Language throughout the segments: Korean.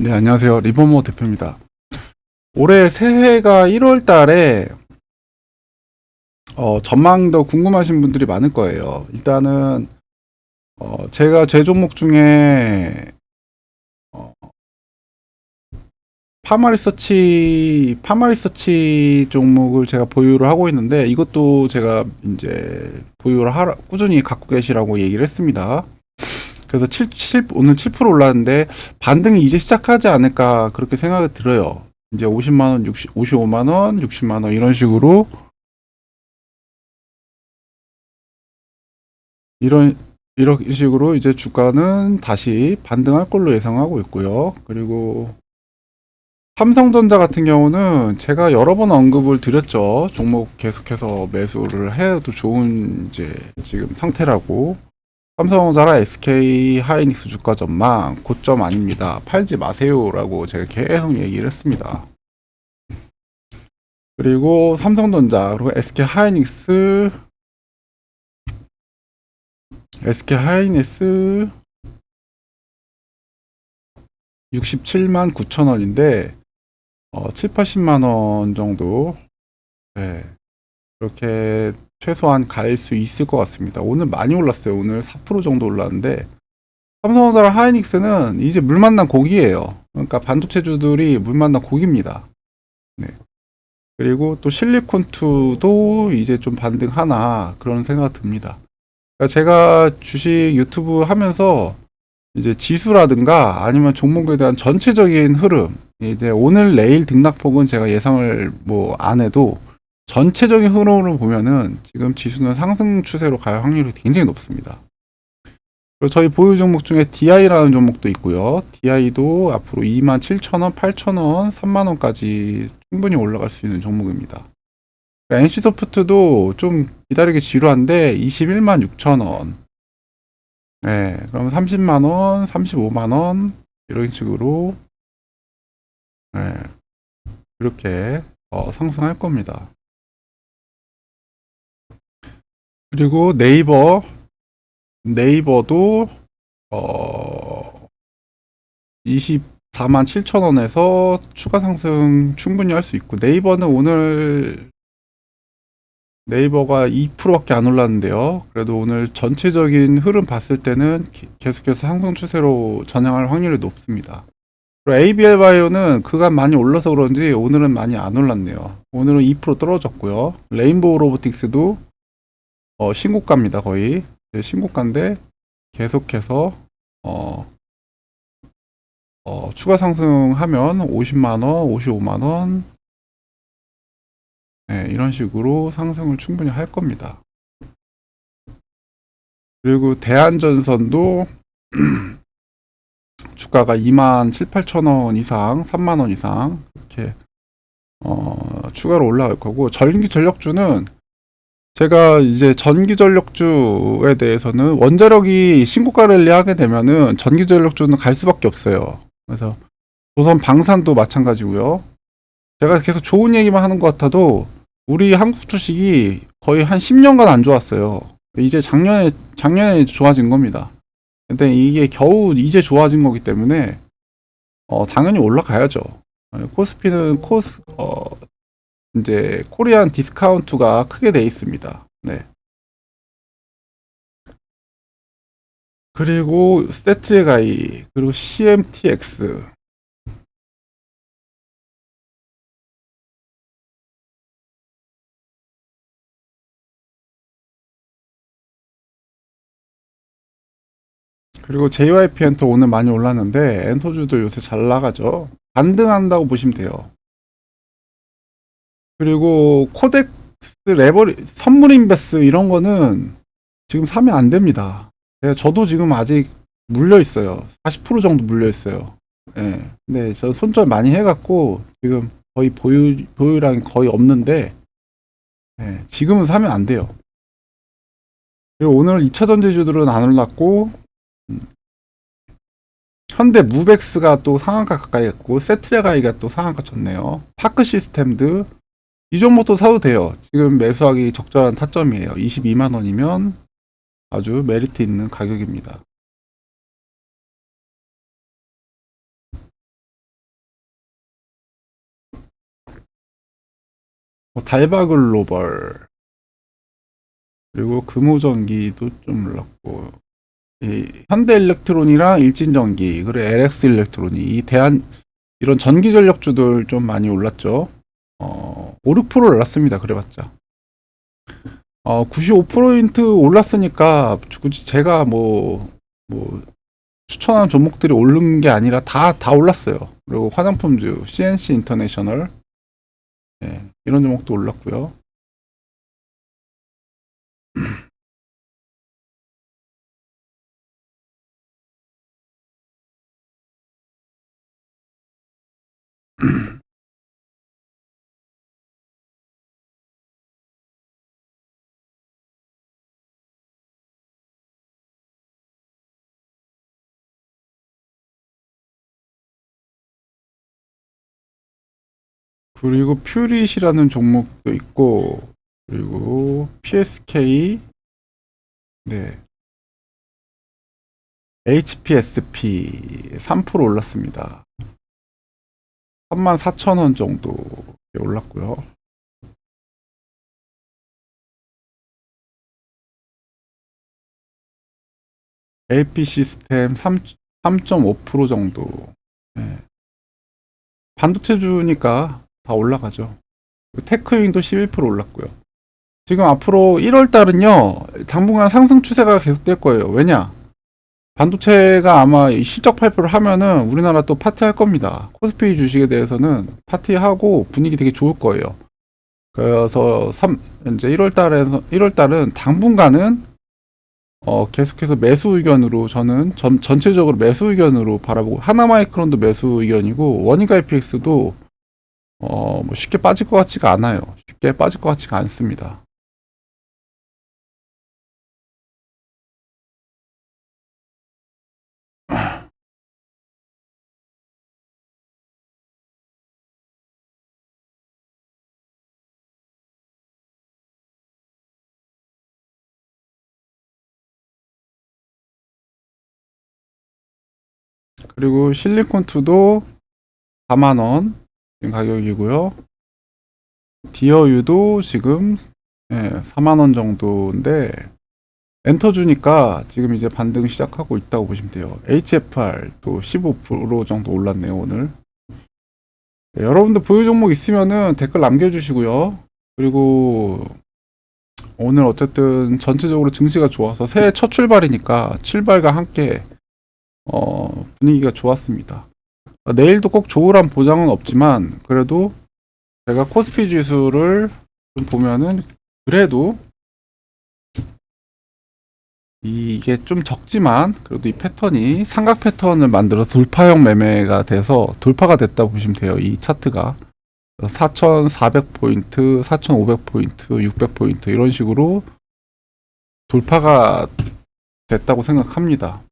네, 안녕하세요. 리버모 대표입니다. 올해 새해가 1월 달에 어, 전망도 궁금하신 분들이 많을 거예요. 일단은 어, 제가 제 종목 중에 어, 파마리서치 파마리서치 종목을 제가 보유를 하고 있는데 이것도 제가 이제 보유를 하라, 꾸준히 갖고 계시라고 얘기를 했습니다. 그래서 7, 7 오늘 7% 올랐는데 반등이 이제 시작하지 않을까 그렇게 생각이 들어요. 이제 50만 원, 60, 55만 원, 60만 원 이런 식으로 이런 이런 식으로 이제 주가는 다시 반등할 걸로 예상하고 있고요. 그리고 삼성전자 같은 경우는 제가 여러 번 언급을 드렸죠. 종목 계속해서 매수를 해도 좋은 이제 지금 상태라고 삼성전자 SK 하이닉스 주가 전망 고점 아닙니다. 팔지 마세요라고 제가 계속 얘기를 했습니다. 그리고 삼성전자 그리고 SK 하이닉스 SK 하이닉스 67만 9천 원인데 어, 7, 80만 원 정도 네, 그렇게 최소한 갈 수 있을 것 같습니다. 오늘 많이 올랐어요. 오늘 4% 정도 올랐는데 삼성전자 하이닉스는 이제 물 만난 고기예요. 그러니까 반도체주들이 물 만난 고기입니다. 네. 그리고 또 실리콘2도 이제 좀 반등하나 그런 생각 듭니다. 그러니까 제가 주식 유튜브 하면서 이제 지수라든가 아니면 종목에 대한 전체적인 흐름 이제 오늘 내일 등락폭은 제가 예상을 뭐 안 해도 전체적인 흐름으로 보면은 지금 지수는 상승 추세로 갈 확률이 굉장히 높습니다. 그리고 저희 보유 종목 중에 DI라는 종목도 있고요. DI도 앞으로 27,000원, 8,000원, 3만원까지 충분히 올라갈 수 있는 종목입니다. NC소프트도 좀 기다리기 지루한데 21만 6천원. 네, 그럼 30만원, 35만원, 이런 식으로, 네, 이렇게 어, 상승할 겁니다. 그리고 네이버, 네이버도, 어, 24만 7천 원에서 추가 상승 충분히 할 수 있고, 네이버는 오늘 네이버가 2%밖에 안 올랐는데요. 그래도 오늘 전체적인 흐름 봤을 때는 기- 계속해서 상승 추세로 전향할 확률이 높습니다. 그리고 ABL 바이오는 그간 많이 올라서 그런지 오늘은 많이 안 올랐네요. 오늘은 2% 떨어졌고요. 레인보우 로보틱스도 어, 신고가입니다, 거의. 네, 신고가인데 계속해서 어, 어, 추가 상승하면 50만 원, 55만 원, 네, 이런 식으로 상승을 충분히 할 겁니다. 그리고 대한전선도 주가가 2만 7, 8천 원 이상, 3만 원 이상 이렇게 어, 추가로 올라갈 거고 전기 전력주는 제가 이제 전기 전력주에 대해서는 원자력이 신고가 랠리 하게 되면은 전기 전력주는 갈 수밖에 없어요. 그래서 조선 방산도 마찬가지고요. 제가 계속 좋은 얘기만 하는 것 같아도 우리 한국 주식이 거의 한 10년간 안 좋았어요. 이제 작년에, 작년에 좋아진 겁니다. 근데 이게 겨우 이제 좋아진 거기 때문에, 어, 당연히 올라가야죠. 어, 코스피는 코스, 어, 이제 코리안 디스카운트가 크게 돼 있습니다. 네. 그리고 세트가이, 그리고 CMTX, 그리고 JYP 엔터 오늘 많이 올랐는데 엔터주들 요새 잘 나가죠. 반등한다고 보시면 돼요. 그리고 코덱스 레버리 선물 인베스 이런 거는 지금 사면 안 됩니다. 예, 저도 지금 아직 물려 있어요. 40% 정도 물려 있어요. 예. 근데 저 손절 많이 해갖고 지금 거의 보유 보유량이 거의 없는데 예, 지금은 사면 안 돼요. 그리고 오늘 2차 전지주들은 안 올랐고 현대 무벡스가 또 상한가 가까이 했고 세트레가이가 또 상한가 쳤네요. 파크 시스템드 이 종목도 사도 돼요. 지금 매수하기 적절한 타점이에요. 22만 원이면 아주 메리트 있는 가격입니다. 뭐 달바 글로벌 그리고 금호전기도 좀 올랐고 현대일렉트론이랑 일진전기 그리고 LX 일렉트론이 이 대한 이런 전기전력주들 좀 많이 올랐죠. 어, 5, 6% 올랐습니다. 그래봤자. 어, 95% 올랐으니까 굳이 제가 뭐, 뭐 추천한 종목들이 오른 게 아니라 다, 다 올랐어요. 그리고 화장품주, CNC 인터내셔널, 예, 이런 종목도 올랐고요. 그리고 퓨릿이라는 종목도 있고, 그리고 PSK, 네. HPSP 3% 올랐습니다. 34,000원 정도 올랐고요. LP 시스템 3, 3.5% 정도. 네. 반도체 주니까 다 올라가죠. 테크윈도 11% 올랐고요. 지금 앞으로 1월 달은요, 당분간 상승 추세가 계속될 거예요. 왜냐? 반도체가 아마 이 실적 발표를 하면은 우리나라 또 파티할 겁니다. 코스피 주식에 대해서는 파티하고 분위기 되게 좋을 거예요. 그래서 3, 이제 1월 달에서, 1월 달은 당분간은 어, 계속해서 매수 의견으로 저는 전, 전체적으로 매수 의견으로 바라보고 하나마이크론도 매수 의견이고 원익 IPX도 어, 뭐 쉽게 빠질 것 같지가 않아요. 쉽게 빠질 것 같지가 않습니다. 그리고 실리콘2도 4만원 가격이고요. 디어유도 지금 예, 4만원 정도인데 엔터 주니까 지금 이제 반등 시작하고 있다고 보시면 돼요. HFR 또 15% 정도 올랐네요, 오늘. 네, 여러분들 보유 종목 있으면은 댓글 남겨주시고요. 그리고 오늘 어쨌든 전체적으로 증시가 좋아서 새해 첫 출발이니까 출발과 함께 어, 분위기가 좋았습니다. 어, 내일도 꼭 좋으란 보장은 없지만 그래도 제가 코스피 지수를 좀 보면은 그래도 이게 좀 적지만 그래도 이 패턴이 삼각 패턴을 만들어 돌파형 매매가 돼서 돌파가 됐다 보시면 돼요. 이 차트가 4,400포인트, 4,500포인트, 600포인트 이런 식으로 돌파가 됐다고 생각합니다.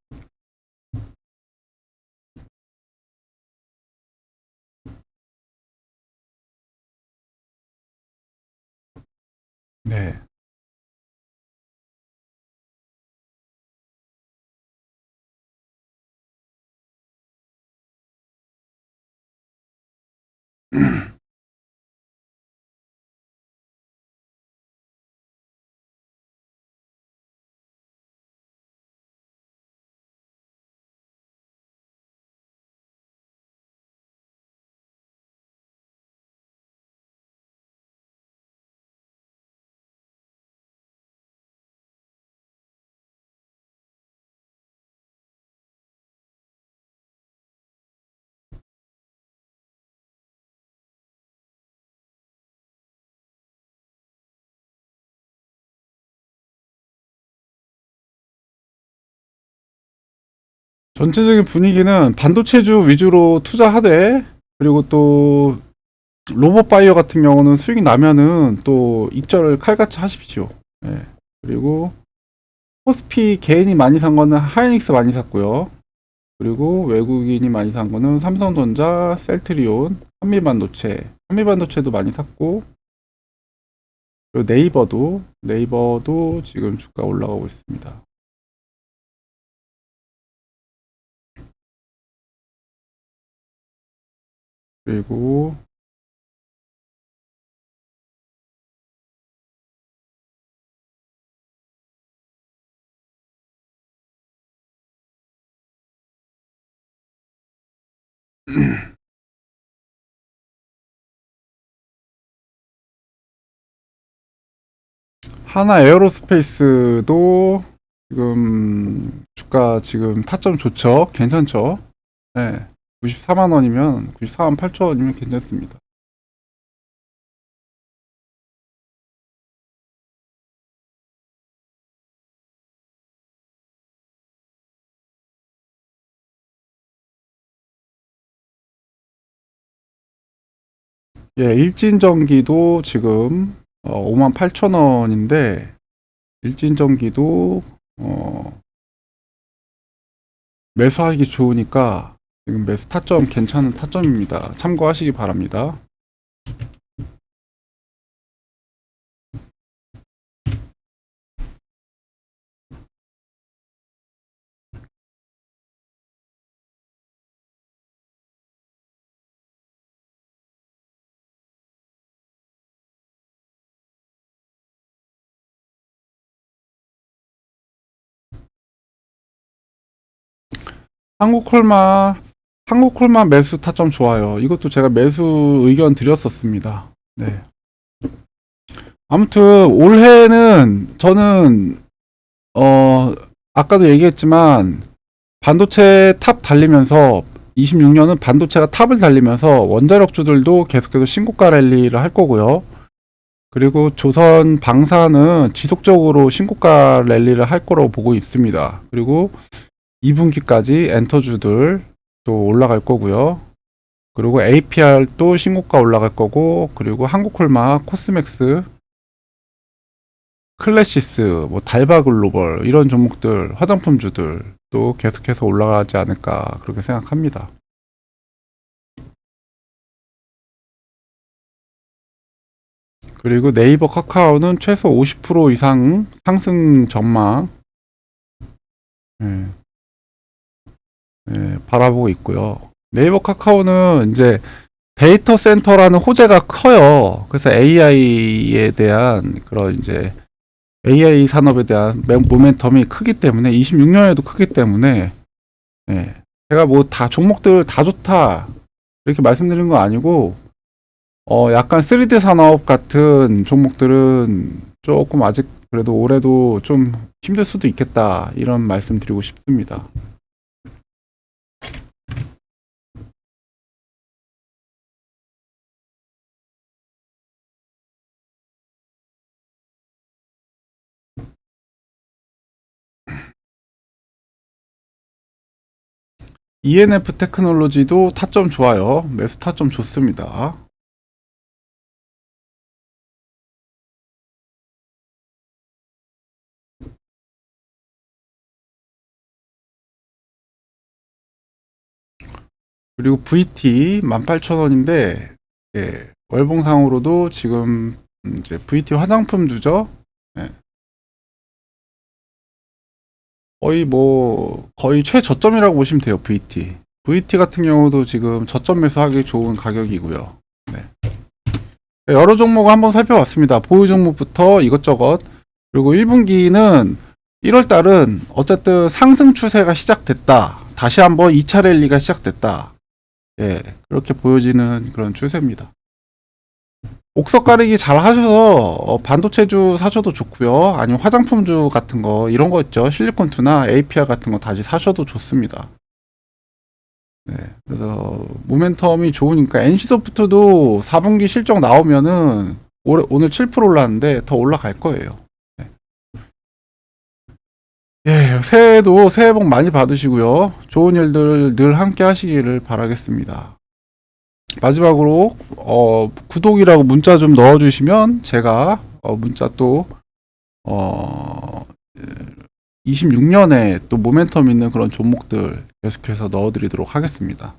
네. 전체적인 분위기는 반도체주 위주로 투자하되 그리고 또 로봇 바이어 같은 경우는 수익이 나면은 또 익절을 칼같이 하십시오. 예. 그리고 코스피 개인이 많이 산 거는 하이닉스 많이 샀고요. 그리고 외국인이 많이 산 거는 삼성전자, 셀트리온, 한미반도체, 한미반도체도 많이 샀고 그리고 네이버도 네이버도 지금 주가 올라가고 있습니다. 그리고 하나 에어로스페이스도 지금 주가 지금 타점 좋죠? 괜찮죠? 네. 94만 원이면 94만 8천 원이면 괜찮습니다. 예, 일진전기도 지금 어, 5만 8천 원인데 일진전기도 어, 매수하기 좋으니까 지금 매수 타점 괜찮은 타점입니다. 참고하시기 바랍니다. 한국콜마 한국콜마 매수 타점 좋아요. 이것도 제가 매수 의견 드렸었습니다. 네. 아무튼 올해는 저는 어 아까도 얘기했지만 반도체 탑 달리면서 26년은 반도체가 탑을 달리면서 원자력주들도 계속해서 신고가 랠리를 할 거고요. 그리고 조선 방사는 지속적으로 신고가 랠리를 할 거라고 보고 있습니다. 그리고 2분기까지 엔터주들 또 올라갈 거고요. 그리고 APR 또 신고가 올라갈 거고, 그리고 한국콜마, 코스맥스, 클래시스, 뭐 달바 글로벌 이런 종목들, 화장품주들 또 계속해서 올라가지 않을까 그렇게 생각합니다. 그리고 네이버 카카오는 최소 50% 이상 상승 전망. 예. 예, 바라보고 있고요. 네이버 카카오는 이제 데이터 센터라는 호재가 커요. 그래서 AI에 대한 그런 이제 AI 산업에 대한 매- 모멘텀이 크기 때문에 26년에도 크기 때문에 예, 제가 뭐 다 종목들 다 좋다 이렇게 말씀드린 거 아니고 어 약간 3D 산업 같은 종목들은 조금 아직 그래도 올해도 좀 힘들 수도 있겠다 이런 말씀 드리고 싶습니다. ENF 테크놀로지도 타점 좋아요. 매수 타점 좋습니다. 그리고 VT 18,000원인데 예, 월봉상으로도 지금 이제 VT 화장품 주죠. 예. 거의 뭐 거의 최저점이라고 보시면 돼요. VT. VT 같은 경우도 지금 저점 매수하기 좋은 가격이고요. 네. 여러 종목을 한번 살펴봤습니다. 보유 종목부터 이것저것 그리고 1분기는 1월 달은 어쨌든 상승 추세가 시작됐다. 다시 한번 2차 랠리가 시작됐다. 예, 그렇게 보여지는 그런 추세입니다. 옥석 가리기 잘 하셔서 어, 반도체주 사셔도 좋고요. 아니면 화장품주 같은 거 이런 거 있죠. 실리콘투나 APR 같은 거 다시 사셔도 좋습니다. 네, 그래서 모멘텀이 좋으니까 NC소프트도 4분기 실적 나오면은 올해, 오늘 7% 올랐는데 더 올라갈 거예요. 네. 예, 새해도 새해 복 많이 받으시고요. 좋은 일들 늘 함께 하시기를 바라겠습니다. 마지막으로 어, 구독이라고 문자 좀 넣어주시면 제가 어, 문자 또 어, 26년에 또 모멘텀 있는 그런 종목들 계속해서 넣어드리도록 하겠습니다.